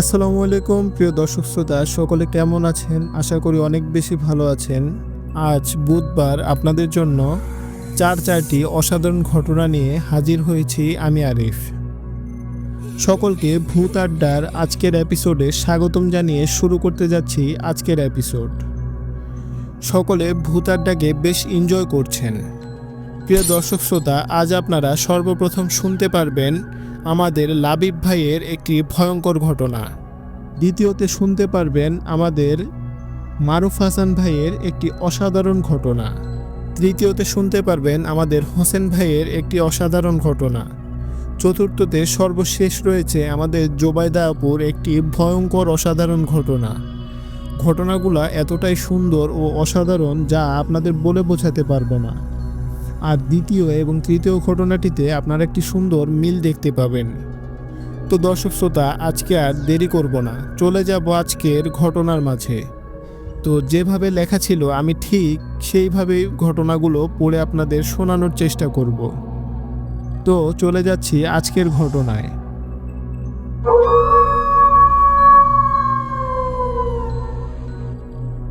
আসসালামু আলাইকুম, প্রিয় দর্শক শ্রোতা, সকলে কেমন আছেন? আশা করি অনেক বেশি ভালো আছেন। আজ বুধবার আপনাদের জন্য চার চারটি অসাধারণ ঘটনা নিয়ে হাজির হয়েছি আমি আরিফ। সকলকে ভূত আড্ডার আজকের এপিসোডে স্বাগতম জানিয়ে শুরু করতে যাচ্ছি আজকের এপিসোড। সকলে ভূত আড্ডাকে বেশ এনজয় করছেন। প্রিয় দর্শক শ্রোতা, আজ আপনারা সর্বপ্রথম শুনতে পারবেন আমাদের লাবিব ভাইয়ের একটি ভয়ঙ্কর ঘটনা। দ্বিতীয়তে শুনতে পারবেন আমাদের মারুফ হাসান ভাইয়ের একটি অসাধারণ ঘটনা। তৃতীয়তে শুনতে পারবেন আমাদের হোসেন ভাইয়ের একটি অসাধারণ ঘটনা। চতুর্থতে সর্বশেষ রয়েছে আমাদের জোবাইদা আপুর একটি ভয়ঙ্কর অসাধারণ ঘটনা। ঘটনাগুলো এতটাই সুন্দর ও অসাধারণ যা আপনাদের বলে বোঝাতে পারব না। আর দ্বিতীয় এবং তৃতীয় ঘটনাটিতে আপনারা একটি সুন্দর মিল দেখতে পাবেন। তো দর্শক শ্রোতা, আজকে আর দেরি করব না। চলে যাব আজকের ঘটনার মাঝে। তো যেভাবে লেখা ছিল, আমি ঠিক সেইভাবেই ঘটনাগুলো পড়ে আপনাদের শোনানোর চেষ্টা করব। তো চলে যাচ্ছি আজকের ঘটনায়।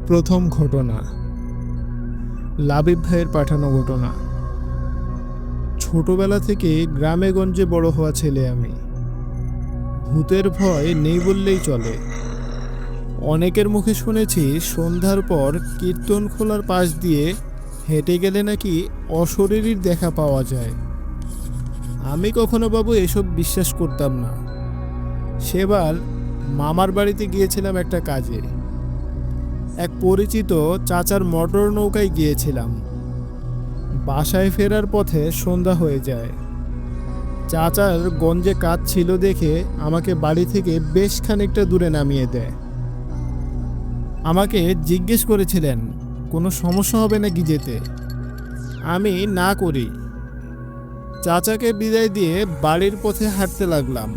প্রথম ঘটনা। লাবিব ভাইয়ের পাঠানো ঘটনা। ছোটবেলা থেকে গ্রামে গঞ্জে বড় হওয়া ছেলে আমি। ভূতের ভয় নেই বললেই চলে। অনেকের মুখে শুনেছি সন্ধ্যার পর কীর্তন খোলার পাশ দিয়ে হেঁটে গেলে নাকি অশরীরীর দেখা পাওয়া যায়। আমি কখনো বাবু এসব বিশ্বাস করতাম না। সেবার মামার বাড়িতে গিয়েছিলাম একটা কাজে। এক পরিচিত চাচার মোটর নৌকায় গিয়েছিলাম। বাসায় ফেরার পথে সন্ধ্যা হয়ে যায়। চাচার গঞ্জে কাজ ছিল দেখে আমাকে বাড়ি থেকে বেশ খানিকটা দূরে নামিয়ে দেয়। আমাকে জিজ্ঞেস করেছিলেন, কোনো সমস্যা হবে নাকি যেতে? আমি, না করি। চাচাকে বিদায় দিয়ে বাড়ির পথে হাঁটতে লাগলাম।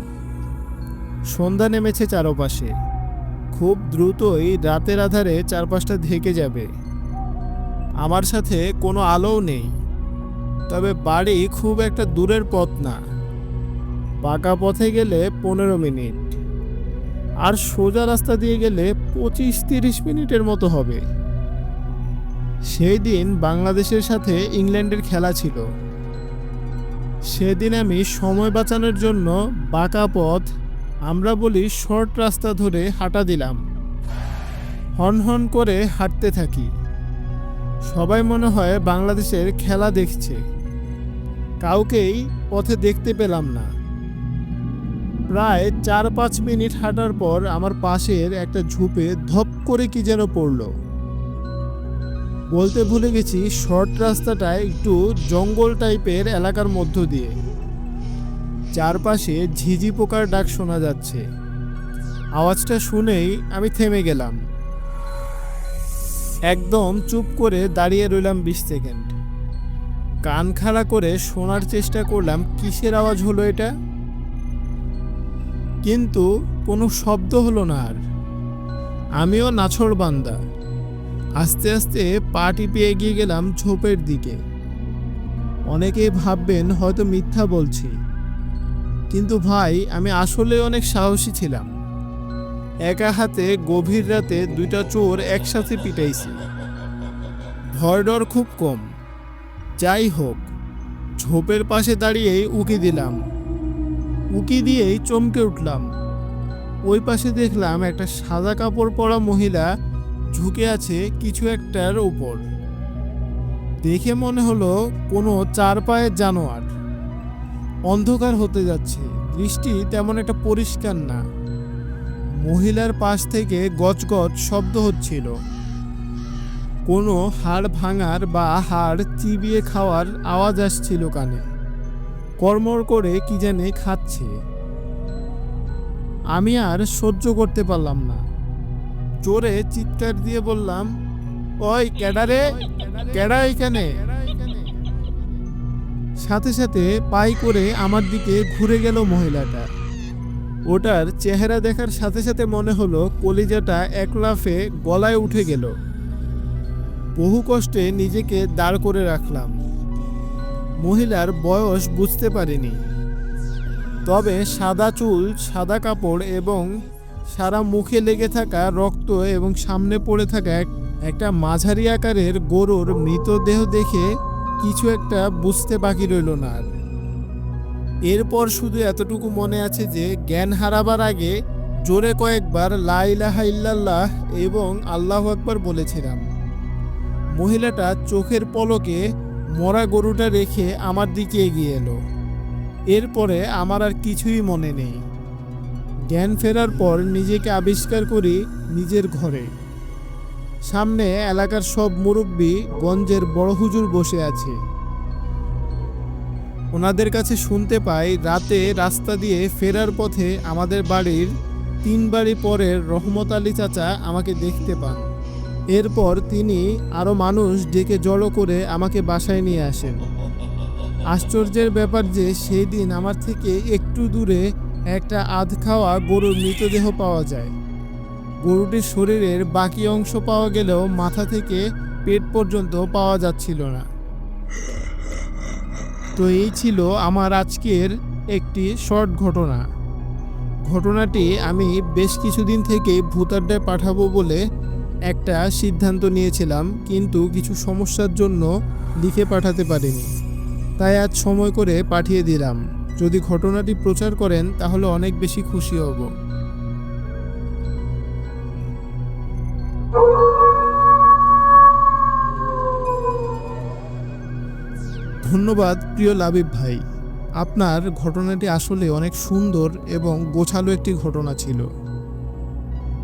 সন্ধ্যা নেমেছে চারপাশে। খুব দ্রুতই রাতের আধারে চারপাশটা ঢেকে যাবে। আমার সাথে কোনো আলোও নেই। তবে বাড়ি খুব একটা দূরের পথ না। পাকা পথে গেলে পনেরো মিনিট। আর সোজা রাস্তা দিয়ে গেলে পঁচিশ তিরিশ মিনিটের মতো হবে। সেই দিন বাংলাদেশের সাথে ইংল্যান্ডের খেলা ছিল। সেদিন আমি সময় বাঁচানোর জন্য বাঁকা পথ, আমরা বলি শর্ট রাস্তা ধরে হাঁটা দিলাম। হন হন করে হাঁটতে থাকি। সবাই মনে হয় বাংলাদেশের খেলা দেখছে। কাউকেই পথে দেখতে পেলাম না। প্রায় চার পাঁচ মিনিট হাঁটার পর আমার পাশের একটা ঝুপে ধপ করে কি যেন পড়ল। বলতে ভুলে গেছি, শর্ট রাস্তাটা একটু জঙ্গল টাইপের এলাকার মধ্য দিয়ে। চারপাশে ঝিঝি পোকার ডাক শোনা যাচ্ছে। আওয়াজটা শুনেই আমি থেমে গেলাম। একদম চুপ করে দাঁড়িয়ে রইলাম বিশ সেকেন্ড। কান খাড়া করে শোনার চেষ্টা করলাম, কিসের আওয়াজ হলো এটা? কিন্তু কোনো শব্দ হলো না আর। আমিও নাছড় বান্দা। আস্তে আস্তে পা টিপে এগিয়ে গেলাম ঝোপের দিকে। অনেকেই ভাববেন হয়তো মিথ্যা বলছি। কিন্তু ভাই, আমি আসলে অনেক সাহসী ছিলাম। একা হাতে গভীর রাতে দুইটা চোর একসাথে পিটাইছি। ভয় ডর খুব কম। যাই হোক, ঝোপের পাশে দাঁড়িয়েই উকি দিলাম। উকি দিয়েই চমকে উঠলাম। ওই পাশে দেখলাম একটা সাদা কাপড় পরা মহিলা ঝুঁকে আছে কিছু একটার উপর। দেখে মনে হলো কোনো চার পায়ের জানোয়ার। অন্ধকার হতে যাচ্ছে। দৃষ্টি তেমন একটা পরিষ্কার না। মহিলার পাশ থেকে গজগজ শব্দ হচ্ছিল। কোনো হাড় ভাঙার বা হাড় চিবিয়ে খাওয়ার আওয়াজ আসছিল কানে। কর্মর করে কি জানে খাচ্ছে। আমি আর সহ্য করতে পারলাম না। জোরে চিৎকার দিয়ে বললাম, ওই ক্যাডারে ক্যাডা এখানে? সাথে সাথে পাই করে আমার দিকে ঘুরে গেল মহিলাটা। ওটার চেহারা দেখার সাথে সাথে মনে হলো কলিজাটা এক লাফে গলায় উঠে গেল। বহু কষ্টে নিজেকে দাঁড় করে রাখলাম। মহিলার বয়স বুঝতে পারিনি। তবে সাদা চুল, সাদা কাপড় এবং সারা মুখে লেগে থাকা রক্ত এবং সামনে পড়ে থাকা এক- একটা মাঝারি আকারের গরুর মৃতদেহ দেখে কিছু একটা বুঝতে বাকি রইল না আর। এরপর শুধু এতটুকু মনে আছে যে জ্ঞান হারাবার আগে জোরে কয়েকবার লা ইলাহা ইল্লাল্লাহ এবং আল্লাহ আকবার বলেছিলাম। মহিলাটা চোখের পলকে মরা গরুটা রেখে আমার দিকে এগিয়ে এলো। এরপরে আমার আর কিছুই মনে নেই। জ্ঞান ফেরার পর নিজেকে আবিষ্কার করি নিজের ঘরে। সামনে এলাকার সব মুরব্বী গঞ্জের বড় হুজুর বসে আছে। ওনাদের কাছে শুনতে পাই রাতে রাস্তা দিয়ে ফেরার পথে আমাদের বাড়ির তিন বাড়ি পরের রহমত আলী চাচা আমাকে দেখতে পান। এরপর তিনি আরও মানুষ ডেকে জড়ো করে আমাকে বাসায় নিয়ে আসেন। আশ্চর্যের ব্যাপার যে সেই দিন আমার থেকে একটু দূরে একটা আধ খাওয়া গরুর মৃতদেহ পাওয়া যায়। গরুটির শরীরের বাকি অংশ পাওয়া গেলেও মাথা থেকে পেট পর্যন্ত পাওয়া যাচ্ছিল না। তো এই ছিল আমার আজকের একটি শর্ট ঘটনা। ঘটনাটি আমি বেশ কিছুদিন থেকে ভূতাড্ডায় পাঠাবো বলে একটা সিদ্ধান্ত নিয়েছিলাম, কিন্তু কিছু সমস্যার জন্য লিখে পাঠাতে পারিনি। তাই আজ সময় করে পাঠিয়ে দিলাম। যদি ঘটনাটি প্রচার করেন, তাহলে অনেক বেশি খুশি হব। ধন্যবাদ, প্রিয় লাবিব ভাই। আপনার ঘটনাটি আসলে অনেক সুন্দর এবং গোছালো একটি ঘটনা ছিল।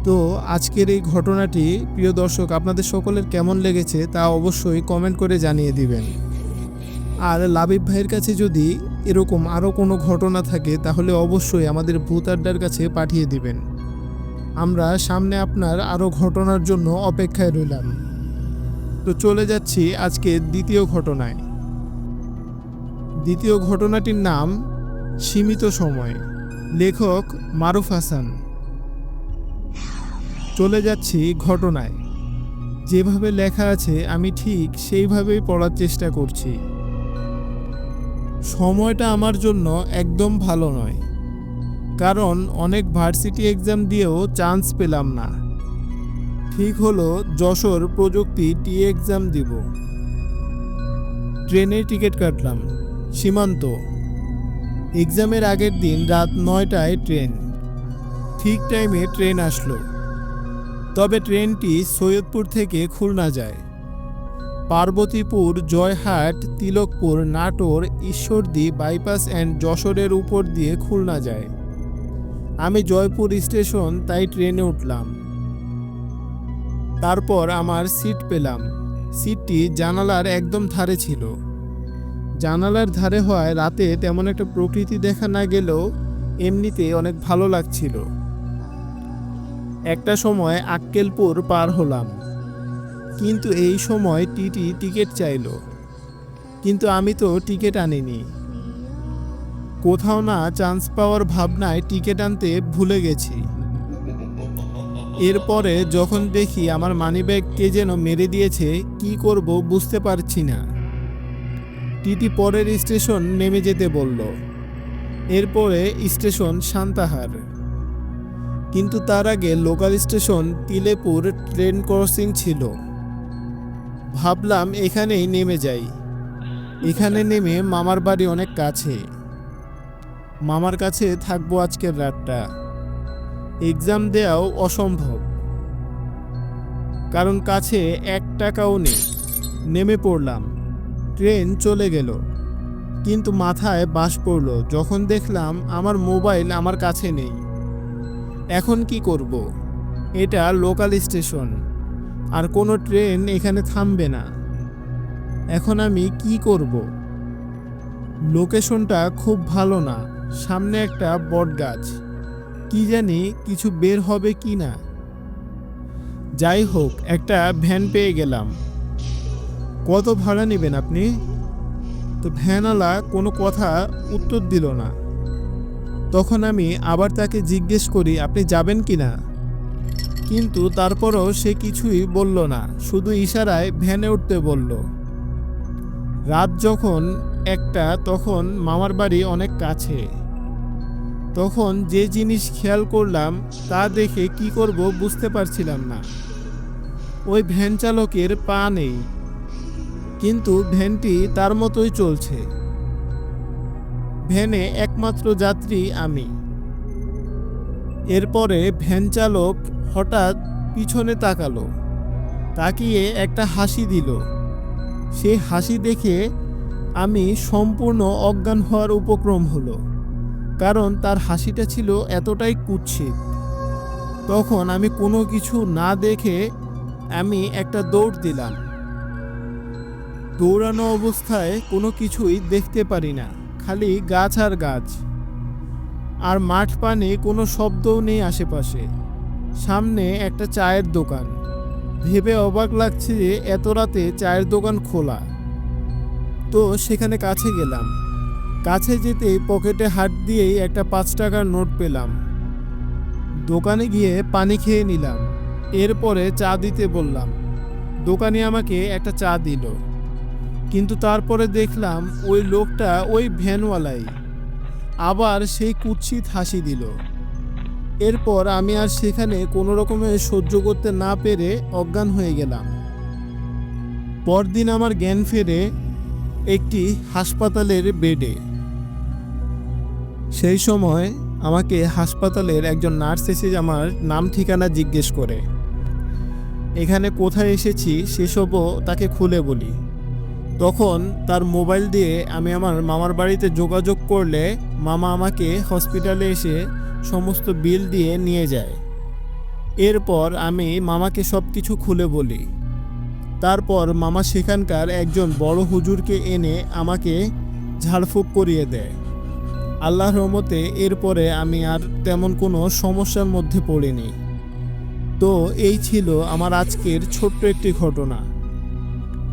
তো আজকের এই ঘটনাটি, প্রিয় দর্শক, আপনাদের সকলের কেমন লেগেছে তা অবশ্যই কমেন্ট করে জানিয়ে দিবেন। আর লাবিব ভাইয়ের কাছে যদি এরকম আরও কোনো ঘটনা থাকে, তাহলে অবশ্যই আমাদের ভূত আড্ডার কাছে পাঠিয়ে দিবেন। আমরা সামনে আপনার আরও ঘটনার জন্য অপেক্ষায় রইলাম। তো চলে যাচ্ছি আজকে দ্বিতীয় ঘটনায়। দ্বিতীয় ঘটনাটির নাম সীমিত সময়। লেখক মারুফ হাসান। চলে যাচ্ছি ঘটনায়। যেভাবে লেখা আছে, আমি ঠিক সেইভাবেই পড়ার চেষ্টা করছি। সময়টা আমার জন্য একদম ভালো নয়। কারণ অনেক ভার্সিটি এক্সাম দিয়েও চান্স পেলাম না। ঠিক হলো যশোর প্রযুক্তি টি এক্সাম দিব। ট্রেনের টিকিট কাটলাম। সীমান্ত। এক্সামের আগের দিন রাত নয়টায় ট্রেন। ঠিক টাইমে ট্রেন আসলো। তবে ট্রেনটি সৈয়দপুর থেকে খুলনা যায়। পার্বতীপুর, জয়হাট, তিলকপুর, নাটোর, ঈশ্বরদী, বাইপাস অ্যান্ড যশোরের উপর দিয়ে খুলনা যায়। আমি জয়পুর স্টেশন, তাই ট্রেনে উঠলাম। তারপর আমার সিট পেলাম। সিটটি জানালার একদম ধারে ছিল। জানালার ধারে হওয়ায় রাতে তেমন একটা প্রকৃতি দেখা না গেলেও এমনিতে অনেক ভালো লাগছিল। একটা সময় আক্কেলপুর পার হলাম। কিন্তু এই সময় টিটি টিকিট চাইলো। কিন্তু আমি তো টিকিট আনিনি। কোথাও না চান্স পাওয়ার ভাবনায় টিকিট আনতে ভুলে গেছি। এরপরে যখন দেখি আমার মানিব্যাগ কে যেন মেরে দিয়েছে, কি করব বুঝতে পারছি না। টিটি পরের স্টেশন নেমে যেতে বলল। এরপরে স্টেশন শান্তাহার। কিন্তু তার আগে local station Tilepur train crossing ছিল। ভাবলাম এখানেই নেমে যাই। এখানে নেমে মামার বাড়ি অনেক কাছে। মামার কাছে থাকব আজকের রাতটা। এক্সাম দেওয়াও অসম্ভব। কারণ কাছে এক টাকাও নেই। নেমে পড়লাম। ট্রেন চলে গেল। কিন্তু মাথায় বাস পড়ল, যখন দেখলাম আমার মোবাইল আমার কাছে নেই। এখন কি করব? এটা লোকাল স্টেশন, আর কোনো ট্রেন এখানে থামবে না। এখন আমি কি করব? লোকেশনটা খুব ভালো না, সামনে একটা বট গাছ। কি জানি কিছু বের হবে কি না। যাই হোক, একটা ভ্যান পেয়ে গেলাম। কত ভাড়া নেবেন আপনি? তো ভ্যানওয়ালা কোনো কথা উত্তর দিল না। তখন আমি আবার তাকে জিজ্ঞেস করি, আপনি যাবেন কি না? কিন্তু তারপরও সে কিছুই বলল না, শুধু ইশারায় ভ্যানে উঠতে বলল। রাত যখন একটা, তখন মামার বাড়ি অনেক কাছে। তখন যে জিনিস খেয়াল করলাম, তা দেখে কি করব বুঝতে পারছিলাম না। ওই ভ্যান চালকের পা নেই। কিন্তু ভ্যানটি তার মতোই চলছে। ভ্যানে একমাত্র যাত্রী আমি। এরপরে ভ্যান চালক হঠাৎ পিছনে তাকালো, তাকিয়ে একটা হাসি দিল। সেই হাসি দেখে আমি সম্পূর্ণ অজ্ঞান হওয়ার উপক্রম হলো, কারণ তার হাসিটা ছিল এতটাই কুৎসিত। তখন আমি কোনো কিছু না দেখে আমি একটা দৌড় দিলাম। দৌড়ানো অবস্থায় কোনো কিছুই দেখতে পারি না, খালি গাছ আর গাছ। আর মাঠ পানে কোনো শব্দও নেই আশেপাশে। সামনে একটা চায়ের দোকান। ভেবে অবাক লাগছে যে এত রাতে চায়ের দোকান খোলা। তো সেখানে কাছে গেলাম। কাছে যেতেই পকেটে হাত দিয়েই একটা পাঁচ টাকার নোট পেলাম। দোকানে গিয়ে পানি খেয়ে নিলাম। এরপরে চা দিতে বললাম। দোকানে আমাকে একটা চা দিল। কিন্তু তারপরে দেখলাম ওই লোকটা ওই ভ্যানওয়ালাই। আবার সেই কুৎসিত হাসি দিল। এরপর আমি আর সেখানে কোনো রকমে সহ্য করতে না পেরে অজ্ঞান হয়ে গেলাম। পরদিন আমার জ্ঞান ফেরে একটি হাসপাতালের বেডে। সেই সময় আমাকে হাসপাতালের একজন নার্স এসে আমার নাম ঠিকানা জিজ্ঞেস করে। এখানে কোথায় এসেছি সেসবও তাকে খুলে বলি। তখন তার মোবাইল দিয়ে আমি আমার মামার বাড়িতে যোগাযোগ করলে মামা আমাকে হসপিটালে এসে সমস্ত বিল দিয়ে নিয়ে যায়। এরপর আমি মামাকে সব কিছু খুলে বলি। তারপর মামা সেখানকার একজন বড় হুজুরকে এনে আমাকে ঝাড়ফুঁক করিয়ে দেয়। আল্লাহ রহমতে এরপরে আমি আর তেমন কোনো সমস্যার মধ্যে পড়িনি। তো এই ছিল আমার আজকের ছোট্ট একটি ঘটনা।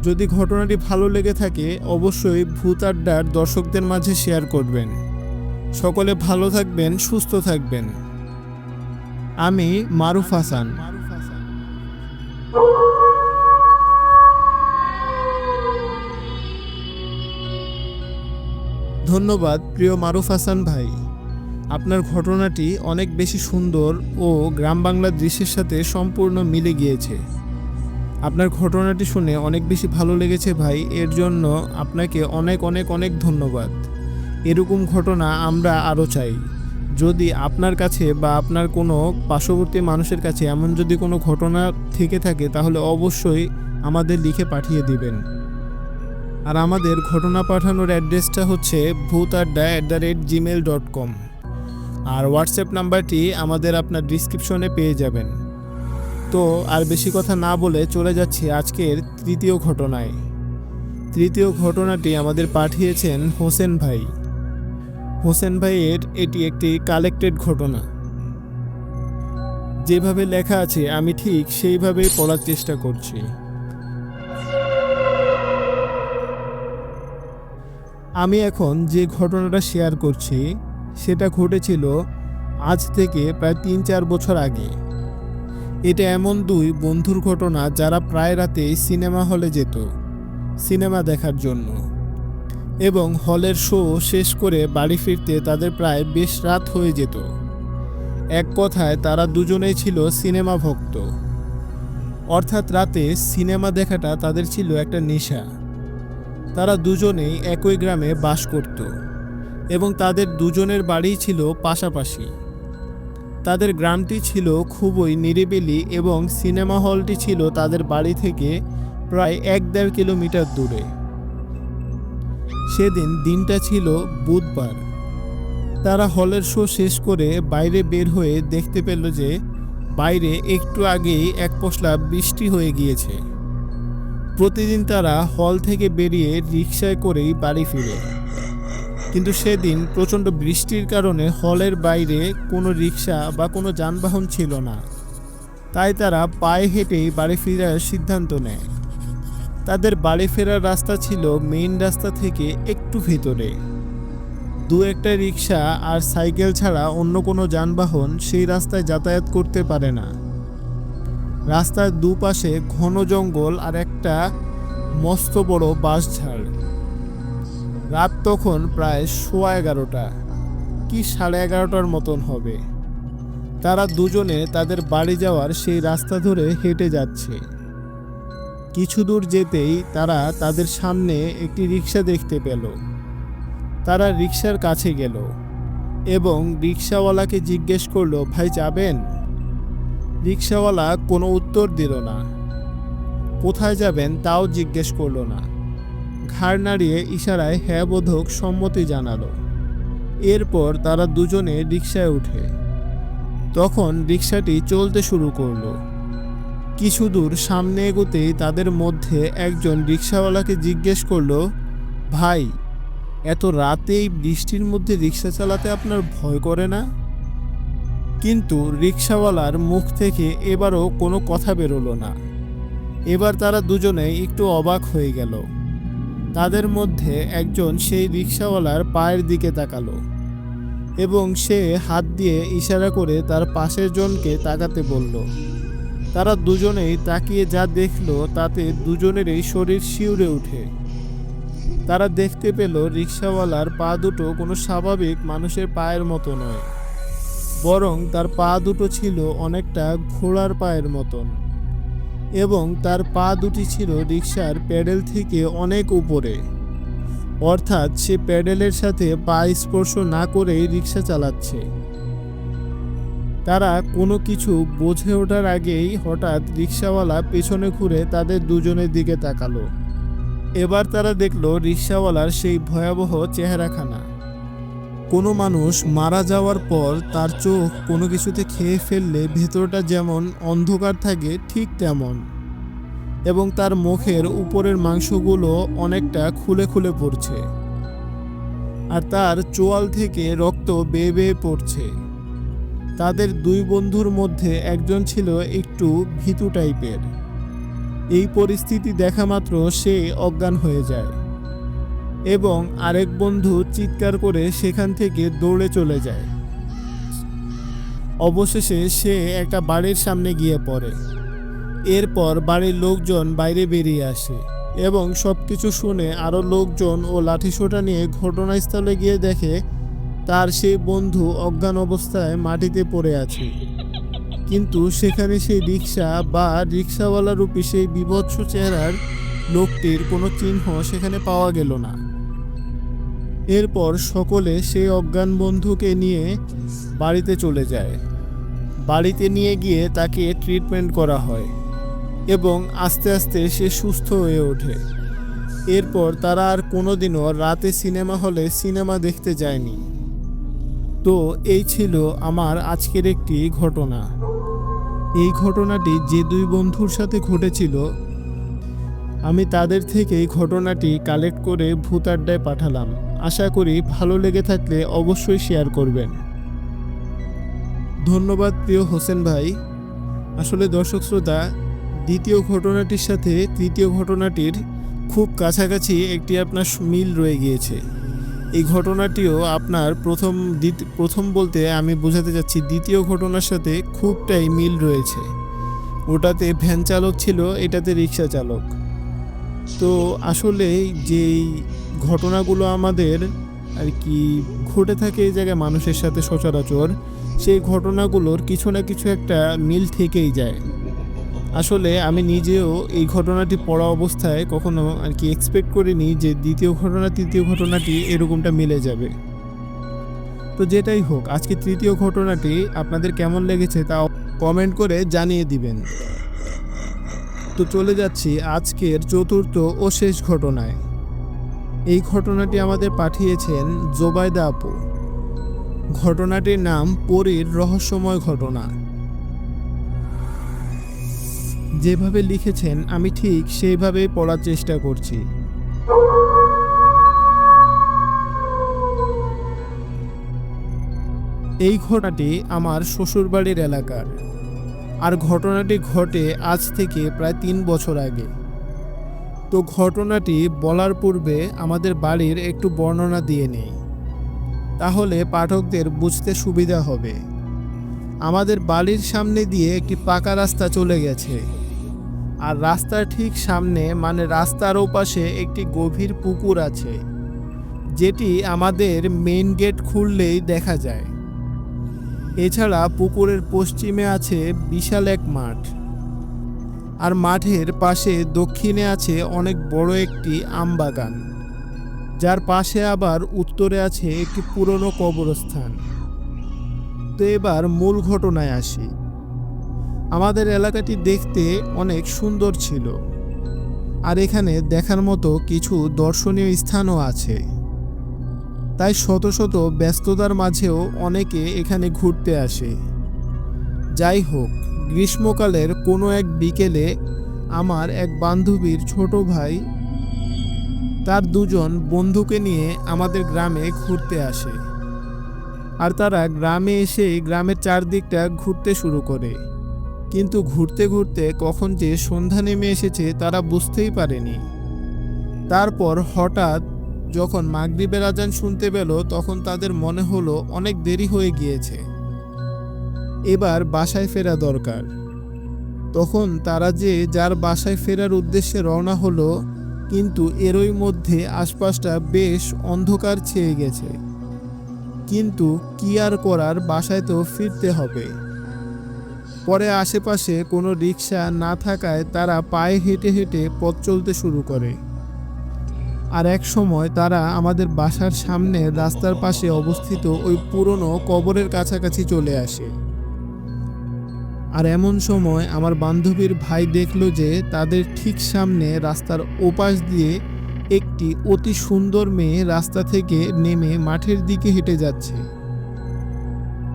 যদি ঘটনাটি ভালো লেগে থাকে, অবশ্যই ভূত আড্ডার দর্শকদের মাঝে শেয়ার করবেন। সকলে ভালো থাকবেন, সুস্থ থাকবেন। আমি মারুফ হাসান। ধন্যবাদ প্রিয় মারুফ হাসান ভাই। আপনার ঘটনাটি অনেক বেশি সুন্দর ও গ্রাম বাংলার দৃশ্যের সাথে সম্পূর্ণ মিলে গিয়েছে। আপনার ঘটনাটি শুনে অনেক বেশি ভালো লেগেছে ভাই। এর জন্য আপনাকে অনেক অনেক অনেক ধন্যবাদ। এরকম ঘটনা আমরা আরও চাই। যদি আপনার কাছে বা আপনার কোনো পার্শ্ববর্তী মানুষের কাছে এমন যদি কোনো ঘটনা থেকে থাকে, তাহলে অবশ্যই আমাদের লিখে পাঠিয়ে দিবেন। আর আমাদের ঘটনা পাঠানোর অ্যাড্রেসটা হচ্ছে Bhoot Adda at the rate Gmail dot com R WhatsApp নাম্বারটি আমাদের আপনার ডিসক্রিপশনে পেয়ে যাবেন। তো আর বেশি কথা না বলে চলে যাচ্ছি আজকের তৃতীয় ঘটনায়। তৃতীয় ঘটনাটি আমাদের পাঠিয়েছেন হোসেন ভাই। হোসেন ভাইয়ের এটি একটি কালেক্টেড ঘটনা। যেভাবে লেখা আছে, আমি ঠিক সেইভাবেই পড়ার চেষ্টা করছি। আমি এখন যে ঘটনাটা শেয়ার করছি, সেটা ঘটেছিল আজ থেকে প্রায় তিন চার বছর আগে। এটা এমন দুই বন্ধুর ঘটনা যারা প্রায় রাতে সিনেমা হলে যেত, সিনেমা দেখার জন্য। এবং হলের শো শেষ করে বাড়ি ফিরতে তাদের প্রায় বেশ রাত হয়ে যেত। এক কথায় তারা দুজনেই ছিল সিনেমা ভক্ত। অর্থাৎ রাতে সিনেমা দেখাটা তাদের ছিল একটা নেশা। তারা দুজনেই একই গ্রামে বাস করত এবং তাদের দুজনের বাড়ি ছিল পাশাপাশি। তাদের গ্রামটি ছিল খুবই নিরিবিলি এবং সিনেমা হলটি ছিল তাদের বাড়ি থেকে প্রায় এক দেড় কিলোমিটার দূরে। সেদিন দিনটা ছিল বুধবার। তারা হলের শো শেষ করে বাইরে বের হয়ে দেখতে পেল যে বাইরে একটু আগেই এক পশলা বৃষ্টি হয়ে গিয়েছে। প্রতিদিন তারা হল থেকে বেরিয়ে রিকশায় করেই বাড়ি ফিরে। কিন্তু সেদিন প্রচণ্ড বৃষ্টির কারণে হলের বাইরে কোনো রিক্সা বা কোনো যানবাহন ছিল না। তাই তারা পায়ে হেঁটেই বাড়ি ফেরার সিদ্ধান্ত নেয়। তাদের বাড়ি ফেরার রাস্তা ছিল মেইন রাস্তা থেকে একটু ভেতরে। দু একটা রিক্সা আর সাইকেল ছাড়া অন্য কোনো যানবাহন সেই রাস্তায় যাতায়াত করতে পারে না। রাস্তার দুপাশে ঘন জঙ্গল আর একটা মস্ত বড় বাঁশঝাড়। রাত তখন প্রায় সোয়া এগারোটা, কি সাড়ে এগারোটার মতন হবে। তারা দুজনে তাদের বাড়ি যাওয়ার সেই রাস্তা ধরে হেঁটে যাচ্ছে। কিছু দূর যেতেই তারা তাদের সামনে একটি রিক্সা দেখতে পেল। তারা রিক্সার কাছে গেল এবং রিক্সাওয়ালাকে জিজ্ঞেস করল, ভাই, যাবেন? রিক্সাওয়ালা কোনো উত্তর দিল না। কোথায় যাবেন? তাও জিজ্ঞেস করল না। ঘাড় নাড়িয়ে ইশারায় হ্যাঁ বোধক সম্মতি জানালো। এরপর তারা দুজনে রিক্সায় উঠে। তখন রিক্সাটি চলতে শুরু করল। কিছু দূর সামনে এগোতেই তাদের মধ্যে একজন রিক্সাওয়ালাকে জিজ্ঞেস করল, ভাই, এত রাতে এই বৃষ্টির মধ্যে রিক্সা চালাতে আপনার ভয় করে না? কিন্তু রিক্সাওয়ালার মুখ থেকে এবারও কোনো কথা বেরোলো না। এবার তারা দুজনেই একটু অবাক হয়ে গেল। তাদের মধ্যে একজন সেই রিক্সাওয়ালার পায়ের দিকে তাকালো এবং সে হাত দিয়ে ইশারা করে তার পাশের জনকে তাকাতে বলল, তারা দুজনেই তাকিয়ে যা দেখল তাতে দুজনেরই শরীর শিউরে ওঠে। তারা দেখতে পেল রিক্সাওয়ালার পা দুটো কোনো স্বাভাবিক মানুষের পায়ের মতো নয়, বরং তার পা দুটো ছিল অনেকটা ঘোড়ার পায়ের মতন। এবং তার পা দুটি ছিল রিক্সার প্যাডেল থেকে অনেক উপরে। অর্থাৎ সে প্যাডেলের সাথে পা স্পর্শ না করেই রিক্সা চালাচ্ছে। তারা কোনো কিছু বোঝে ওঠার আগেই হঠাৎ রিক্সাওয়ালা পেছনে ঘুরে তাদের দুজনের দিকে তাকালো। এবার তারা দেখল রিক্সাওয়ালার সেই ভয়াবহ চেহারাখানা। কোনো মানুষ মারা যাওয়ার পর তার চোখ কোনো কিছুতে খেয়ে ফেললে ভেতরটা যেমন অন্ধকার থাকে ঠিক তেমন। এবং তার মুখের উপরের মাংসগুলো অনেকটা খুলে খুলে পড়ছে। আর তার চোয়াল থেকে রক্ত বেয়ে বেয়ে পড়ছে। তাদের দুই বন্ধুর মধ্যে একজন ছিল একটু ভীতু টাইপের। এই পরিস্থিতি দেখা মাত্র সে অজ্ঞান হয়ে যায়। এবং আরেক বন্ধু চিৎকার করে সেখান থেকে দৌড়ে চলে যায়। অবশেষে সে একটা বাড়ির সামনে গিয়ে পড়ে। এরপর বাড়ির লোকজন বাইরে বেরিয়ে আসে এবং সব কিছু শুনে আরও লোকজন ও লাঠিসোঁটা নিয়ে ঘটনাস্থলে গিয়ে দেখে তার সেই বন্ধু অজ্ঞান অবস্থায় মাটিতে পড়ে আছে। কিন্তু সেখানে সেই রিক্সা বা রিক্সাওয়ালা রূপী সেই বিভৎস চেহারার লোকটির কোনো চিহ্ন সেখানে পাওয়া গেল না। এরপর সকলে সেই অজ্ঞান বন্ধুকে নিয়ে বাড়িতে চলে যায়। বাড়িতে নিয়ে গিয়ে তাকে ট্রিটমেন্ট করা হয় এবং আস্তে আস্তে সে সুস্থ হয়ে ওঠে। এরপর তারা আর কোনোদিনও রাতে সিনেমা হলে সিনেমা দেখতে যায়নি। তো এই ছিল আমার আজকের একটি ঘটনা। এই ঘটনাটি যে দুই বন্ধুর সাথে ঘটেছিল, আমি তাদের থেকে এই ঘটনাটি কালেক্ট করে ভূত আড্ডায় পাঠালাম। আশা করি ভালো লেগে থাকলে অবশ্যই শেয়ার করবেন। ধন্যবাদ প্রিয় হোসেন ভাই। আসলে দর্শক শ্রোতা, দ্বিতীয় ঘটনাটির সাথে তৃতীয় ঘটনাটির খুব কাছাকাছি একটি আপনার মিল রয়ে গিয়েছে। এই ঘটনাটিও আপনার প্রথম প্রথম বলতে আমি বোঝাতে যাচ্ছি দ্বিতীয় ঘটনার সাথে খুবটাই মিল রয়েছে। ওটাতে ভ্যান চালক ছিল, এটাতে রিক্সা চালক। তো আসলে যেই ঘটনাগুলো আমাদের আর কি ঘটে থাকে এই জায়গায় মানুষের সাথে সচরাচর, সেই ঘটনাগুলোর কিছু না কিছু একটা মিল থেকেই যায়। আসলে আমি নিজেও এই ঘটনাটি পড়া অবস্থায় কখনো আর কি এক্সপেক্ট করিনি যে দ্বিতীয় ঘটনা, তৃতীয় ঘটনাটি এরকমটা মিলে যাবে। তো যেটাই হোক, আজকে তৃতীয় ঘটনাটি আপনাদের কেমন লেগেছে তা কমেন্ট করে জানিয়ে দিবেন। তো চলে যাচ্ছি আজকের চতুর্থ ও শেষ ঘটনায়। এই ঘটনাটি আমাদের পাঠিয়েছেন জোবায়দা আপু। ঘটনাটির নাম পরীর রহস্যময় ঘটনা। যেভাবে লিখেছেন, আমি ঠিক সেইভাবেই পড়ার চেষ্টা করছি। এই ঘটনাটি আমার শ্বশুরবাড়ির এলাকার। আর ঘটনাটি ঘটে আজ থেকে প্রায় তিন বছর আগে। তো ঘটনাটি বলার পূর্বে আমাদের বাড়ির একটু বর্ণনা দিয়ে নেই। তাহলে পাঠকদের বুঝতে সুবিধা হবে। আমাদের বাড়ির সামনে দিয়ে একটি পাকা রাস্তা চলে গেছে। আর রাস্তার ঠিক সামনে মানে রাস্তার ওপাশে একটি গভীর পুকুর আছে, যেটি আমাদের মেইন গেট খুললেই দেখা যায়। এছাড়া পুকুরের পশ্চিমে আছে বিশাল এক মাঠ। আর মাঠের পাশে দক্ষিণে আছে অনেক বড় একটি আমবাগান যার পাশে আবার উত্তরে আছে একটি পুরনো কবরস্থান। তো এবার মূল ঘটনায় আসি। আমাদের এলাকাটি দেখতে অনেক সুন্দর ছিল। আর এখানে দেখার মতো কিছু দর্শনীয় স্থানও আছে। তাই শত শত ব্যস্ততার মাঝেও অনেকে এখানে ঘুরতে আসে। যাই হোক, গ্রীষ্মকালের কোনো এক বিকেলে আমার এক বান্ধবীর ছোট ভাই তার দুজন বন্ধুকে নিয়ে আমাদের গ্রামে ঘুরতে আসে। আর তারা গ্রামে এসে গ্রামের চারদিকটা ঘুরতে শুরু করে। কিন্তু ঘুরতে ঘুরতে কখন যে সন্ধ্যা নেমে এসেছে তারা বুঝতেই পারেনি। তারপর হঠাৎ যখন মাগরিবের আজান শুনতে পেল, তখন তাদের মনে হলো অনেক দেরি হয়ে গিয়েছে। এবার বাসায় ফেরা দরকার। তখন তারা যে যার বাসায় ফেরার উদ্দেশ্যে রওনা হলো, কিন্তু এরই মধ্যে আশপাশটা বেশ অন্ধকার ছেয়ে গেছে। কিন্তু কি আর করার, বাসায় তো ফিরতে হবে। পরে আশেপাশে কোনো রিক্সা না থাকায় তারা পায়ে হেঁটে হেঁটে পথ চলতে শুরু করে। আর এক সময় তারা আমাদের বাসার সামনে রাস্তার পাশে অবস্থিত ওই পুরনো কবরের কাছাকাছি চলে আসে। আর এমন সময় আমার বান্ধবীর ভাই দেখল যে তাদের ঠিক সামনে রাস্তার ওপাশ দিয়ে একটি অতি সুন্দর মেয়ে রাস্তা থেকে নেমে মাঠের দিকে হেঁটে যাচ্ছে।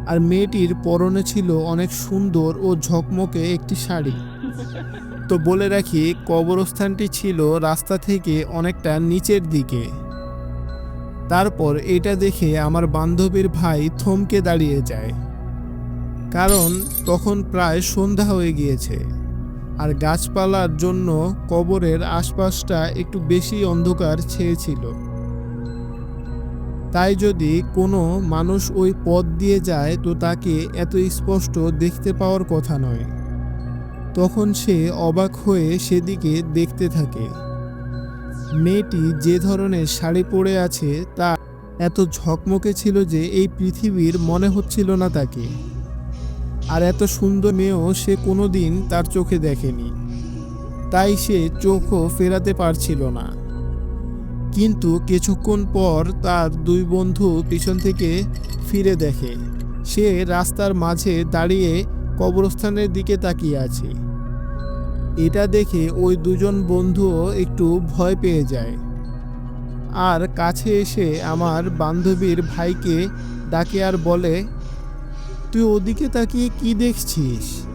আর মেয়েটির পরনে ছিল অনেক সুন্দর ও ঝকমকে একটি শাড়ি। তো বলে রাখি, কবরস্থানটি ছিল রাস্তা থেকে অনেকটা নিচের দিকে। তারপর এটা দেখে আমার বান্ধবীর ভাই থমকে দাঁড়িয়ে যায়। কারণ তখন প্রায় সন্ধ্যা হয়ে গিয়েছে, আর গাছপালার জন্য কবরের আশপাশটা একটু বেশি অন্ধকার ছেয়েছিল। তাই যদি কোনো মানুষ ওই পথ দিয়ে যায়, তো তাকে এত স্পষ্ট দেখতে পাওয়ার কথা নয়। তখন সে অবাক হয়ে সেদিকে দেখতে থাকে। মেয়েটি যে ধরনের শাড়ি পরে আছে, তা এত ঝকমকে ছিল যে এই পৃথিবীর মনে হচ্ছিল না তাকে। আর এত সুন্দর মেয়েও সে কোনো দিন তার চোখে দেখেনি। তাই সে চোখও ফেরাতে পারছিল না। কিন্তু কিছুক্ষণ পর তার দুই বন্ধু পিছন থেকে ফিরে দেখে। সে রাস্তার মাঝে দাঁড়িয়ে কবরস্থানের দিকে তাকিয়ে আছে। এটা দেখে ওই দুজন বন্ধুও একটু ভয় পেয়ে যায়। আর কাছে এসে আমার বান্ধবীর ভাইকে ডাকে আর বলে, তুই ওদিকে তাকিয়ে কি দেখছিস?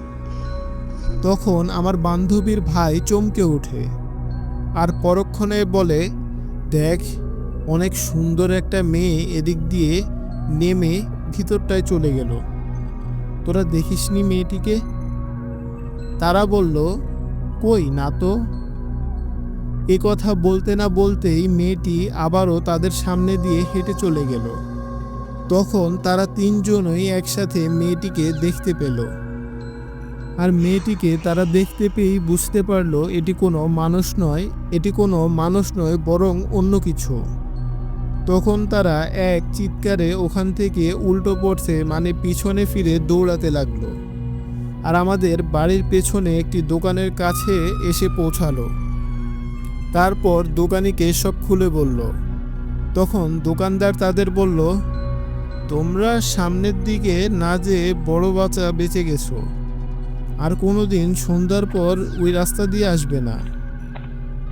তখন আমার বান্ধবীর ভাই চমকে ওঠে আর পরক্ষণে বলে, দেখ, অনেক সুন্দর একটা মেয়ে এদিক দিয়ে নেমে ভিতরটায় চলে গেল। তোরা দেখিসনি মেয়েটিকে? তারা বলল কই, না তো? এ কথা বলতে না বলতেই মেয়েটি আবারও তাদের সামনে দিয়ে হেঁটে চলে গেল। তখন তারা তিনজনই একসাথে মেয়েটিকে দেখতে পেল। আর মেয়েটিকে তারা দেখতে পেয়েই বুঝতে পারল, এটি কোনো মানুষ নয়, এটি কোনো মানুষ নয়, বরং অন্য কিছু। তখন তারা এক চিৎকারে ওখান থেকে উল্টো পড়ছে মানে পিছনে ফিরে দৌড়াতে লাগল। আর আমাদের বাড়ির পেছনে একটি দোকানের কাছে এসে পৌঁছালো। তারপর দোকানিকে সব খুলে বলল। তখন দোকানদার তাদের বলল, তোমরা সামনের দিকে না যে বড় বাচ্চা বেঁচে গেছো। আর কোনো দিন সন্ধ্যার পর ওই রাস্তা দিয়ে আসবে না।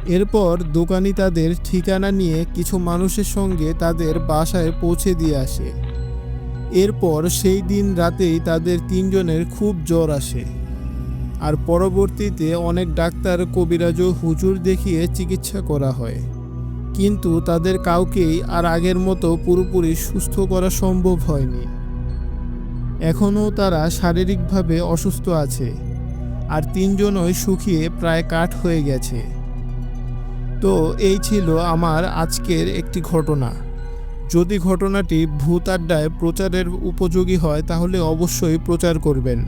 এরপর দোকানি তাদের ঠিকানা নিয়ে কিছু মানুষের সঙ্গে তাদের বাসায় পৌঁছে দিয়ে আসে। এরপর সেই দিন রাতেই তাদের তিনজনের খুব জ্বর আসে। আর পরবর্তীতে অনেক ডাক্তার কবিরাজ ও হুজুর দেখিয়ে চিকিৎসা করা হয়। কিন্তু তাদের কাউকেই আর আগের মতো পুরোপুরি সুস্থ করা সম্ভব হয়নি। এখনও তারা শারীরিকভাবে অসুস্থ আছে আর তিনজনই শুকিয়ে প্রায় কাঠ হয়ে গেছে। তো এই ছিল আমার আজকের একটি ঘটনা। যদি ঘটনাটি ভূত আড্ডায় প্রচারের উপযোগী হয়, তাহলে অবশ্যই প্রচার করবেন।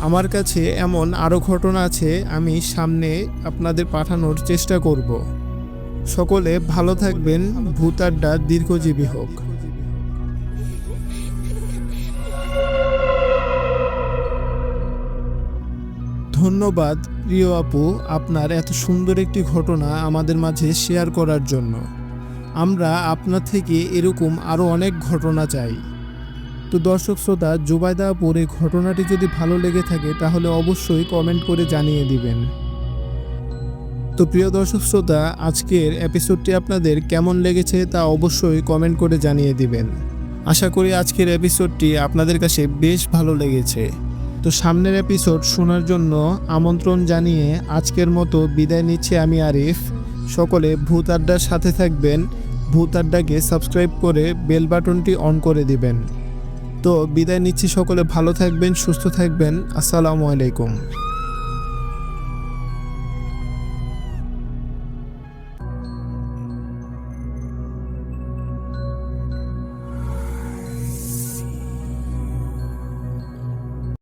আমার কাছে এমন আরও ঘটনা আছে, আমি সামনে আপনাদের পাঠানোর চেষ্টা করব। সকলে ভালো থাকবেন ভূতারটা দীর্ঘজীবী হোক। ধন্যবাদ প্রিয় আপু, আপনার এত সুন্দর একটি ঘটনা আমাদের মাঝে শেয়ার করার জন্য। আমরা আপনার থেকে এরকম আরও অনেক ঘটনা চাই। তো দর্শক শ্রোতা, জুবাইদা আপুর এই ঘটনাটি যদি ভালো লেগে থাকে, তাহলে অবশ্যই কমেন্ট করে জানিয়ে দিবেন। তো প্রিয় দর্শক শ্রোতা, আজকের এপিসোডটি আপনাদের কেমন লেগেছে তা অবশ্যই কমেন্ট করে জানিয়ে দিবেন। আশা করি আজকের এপিসোডটি আপনাদের কাছে বেশ ভালো লেগেছে। তো সামনের এপিসোড শোনার জন্য আমন্ত্রণ জানিয়ে আজকের মতো বিদায় নিচ্ছি আমি আরিফ। সকলে ভূত আড্ডার সাথে থাকবেন। ভূত আড্ডাকে সাবস্ক্রাইব করে বেল বাটনটি অন করে দিবেন। তো বিদায় নিচ্ছি সকলে, ভালো থাকবেন, সুস্থ থাকবেন। আসসালামু আলাইকুম।